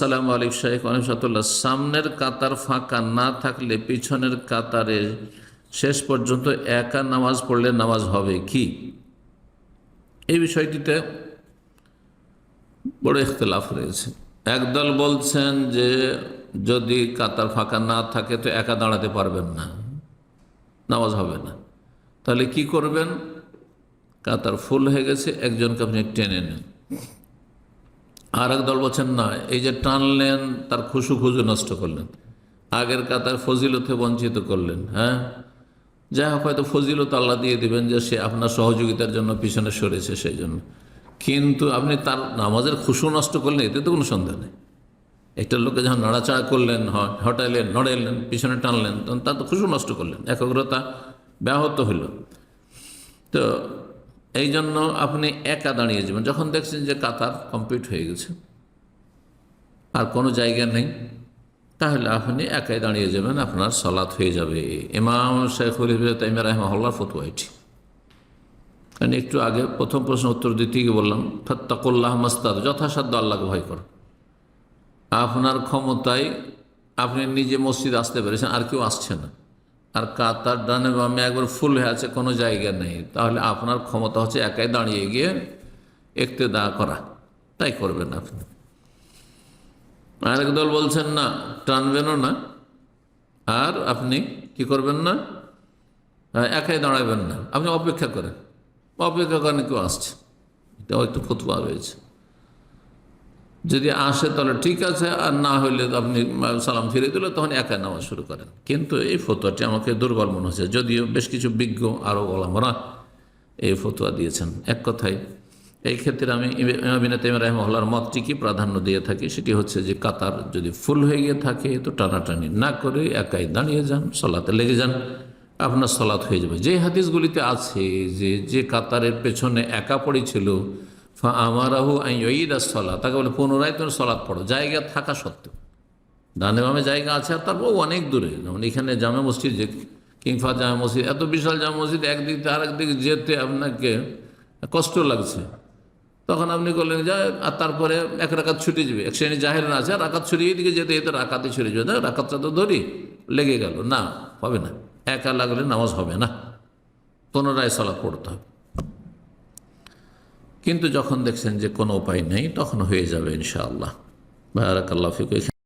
আসসালামু আলাইকুম শাহেখ অনিমসাতুল্লাহ সামনের কাতার ফাঁকা না থাকলে পিছনের কাতারে শেষ পর্যন্ত একা নামাজ পড়লে নামাজ হবে কি? এই বিষয়টিতে বড় ইখতলাফ রয়েছে। একদল বলছেন যে যদি কাতার ফাঁকা না থাকে তো একা দাঁড়াতে পারবেন না, নামাজ হবে না। তাহলে কি করবেন? কাতার ফুল হয়ে গেছে, একজনকে আপনি টেনে নেন। আর এক দল বলছেন, না, এই যে টানলেন, তার খুশু খুজু নষ্ট করলেন। আগের কাতার ফজিলতে বঞ্চিত করলেন হ্যাঁ? যাই হোক, হয়তো ফজিলত আল্লাহ দিয়ে দিবেন যে সে আপনার সহযোগিতার জন্য পিছনে সরেছে সেই জন্য। কিন্তু আপনি তার নামাজের খুশু নষ্ট করলেন, এতে তো কোনো সন্দেহ নেই। একটা লোকে যখন নাড়াচাড়া করলেন হটাইলেন, নড়াইলেন, পিছনে টানলেন, তখন তার তো খুশু নষ্ট করলেন, একাগ্রতা ব্যাহত হইল তো এই জন্য আপনি একা দাঁড়িয়ে যাবেন। যখন দেখছেন যে কাতার কমপ্লিট হয়ে গেছে, আর কোনো জায়গা নেই, তাহলে আপনি একাই দাঁড়িয়ে যাবেন, আপনার সলাৎ হয়ে যাবে। ইমাম শেখুল তাইমিয়া রহমাল্লার ফতুয়া এটি। কারণ একটু আগে প্রথম প্রশ্ন উত্তর দিতে গিয়ে বললাম, ফত্তাকুল্লাহ মাস্তাদ যথাসাধ্য আল্লাহকে ভয় করো। আপনার ক্ষমতায় আপনি নিজে মসজিদ আসতে পেরেছেন, আর কেউ আসছে না। আর কাতার ডানে বামে একবার ফুল হয়ে আছে, কোনো জায়গা নেই। তাহলে আপনার ক্ষমতা হচ্ছে একাই দাঁড়িয়ে গিয়ে দা করা। তাই করবেন আপনি। আরেক দল বলছেন না, টানবেনও না। আর আপনি কি করবেন না? একাই দাঁড়াবেন না। আপনি অপেক্ষা করেন। অপেক্ষা করেন কেউ আসছে। এটাও একটু ফতুয়া রয়েছে। যদি আসে তাহলে ঠিক আছে, আর না হইলে আপনি সালাম ফিরে দিলে তখন একা নামাজ শুরু করেন। কিন্তু এই ফতোয়াটি আমাকে দুর্বল মনে হচ্ছে যদিও বেশ কিছু বিজ্ঞ আরও ওলামরা এই ফতোয়া দিয়েছেন। এক কথায়, এই ক্ষেত্রে আমি ইমাবিনা তেম রহমহল্লার মতটিকে প্রাধান্য দিয়ে থাকি? সেটি হচ্ছে যে কাতার যদি ফুল হয়ে গিয়ে থাকে, তো টানাটানি না করে একাই দাঁড়িয়ে যান, সলাতে লেগে যান, আপনার সলাত হয়ে যাবে। যে হাদিসগুলিতে আছে যে যে কাতারের পেছনে একা পড়েছিল ফা আমারাহু আই ঈদ সলা তাকে বলে, পুনরায় তুমি সলাৎ পড়ো। জায়গা থাকা সত্ত্বেও। ডানে বামে জায়গা আছে, আর তারপর অনেক দূরে। যেমন এখানে জামে মসজিদ, যে কিংফা জামে মসজিদ, এত বিশাল জামে মসজিদ, একদিক থেকে আরেক দিকে যেতে আপনাকে কষ্ট লাগছে। তখন আপনি করলেন যে, আর তারপরে এক রাকাত ছুটে যাবে। এক শ্রেণি জাহের না আছে রাকাত ছড়িয়ে দিকে যেতে যেতে রাকাতে ছড়িয়ে যাবে। রাকাতটা তো ধরি, লেগে গেল। না, হবে না। একা লাগলে নামাজ হবে না। পুনরায় সলাৎ পড়তে হবে। কিন্তু যখন দেখছেন যে কোনো উপায় নেই তখন হয়ে যাবে ইনশাআল্লাহ। বারাকাল্লাহ ফিক